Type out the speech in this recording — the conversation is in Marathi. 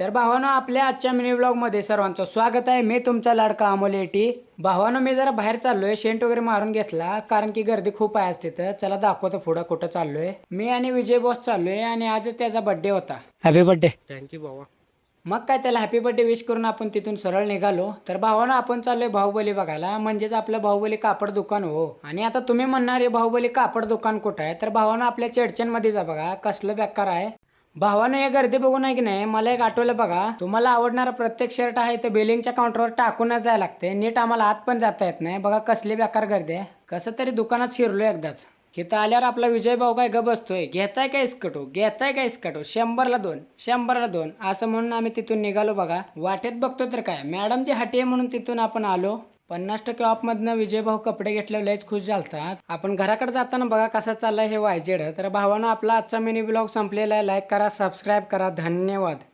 तर भावानं आपल्या आजच्या मिनी मध्ये सर्वांचं स्वागत आहे. मी तुमचा लाडका अमोल एटी भावानं मी जरा बाहेर चाललोय. शेंट वगैरे मारून घेतला कारण की गर्दी खूप आहे आज तिथं. चला दाखवतो पुढं कुठं चाललोय. मी आणि विजय बॉस चाललोय आणि आज त्याचा बर्थडे होता. हॅपी बर्थडे थँक्यू बाबा मग काय त्याला हॅपी बर्थडे विश करून आपण तिथून सरळ निघालो. तर भावानं आपण चाललोय बाहुबली बघायला. म्हणजेच आपलं बाहुबली कापड दुकान हो. आणि आता तुम्ही म्हणणार हे बाहुबली कापड दुकान कुठं आहे? तर भावानं आपल्या चेडचनमध्ये जा बघा. कसलं बेकार आहे. भावानं हे गर्दी बघून आहे की नाही मला एक आठवलं बघा. तुम्हाला आवडणारा प्रत्येक शर्ट आहे ते बिलिंगच्या काउंटरवर टाकूनच जायला लागते. नीट आम्हाला आत पण जाता येत नाही. बघा कसली बेकार गर्दी आहे. कसं तरी दुकानात शिरलो एकदाच. इथं आल्यावर आपला विजय भाऊ काय ग बसतोय. घेताय काय इस्कटो? घेताय काय इस्कटो? शंभरला दोन शंभरला दोन. असं म्हणून आम्ही तिथून निघालो बघा. वाटेत बघतो तर काय? मॅडमची हटी आहे म्हणून तिथून आपण आलो. पन्नास टक्के ऑफमधनं विजय भाऊ कपडे घेतले लयच खुश झालतात. आपण घराकडे जाताना बघा कसं चाललंय हे वायजेड तर भावानं आपला आजचा मिनी ब्लॉग संपलेला आहे. लाईक करा सबस्क्राईब करा. धन्यवाद.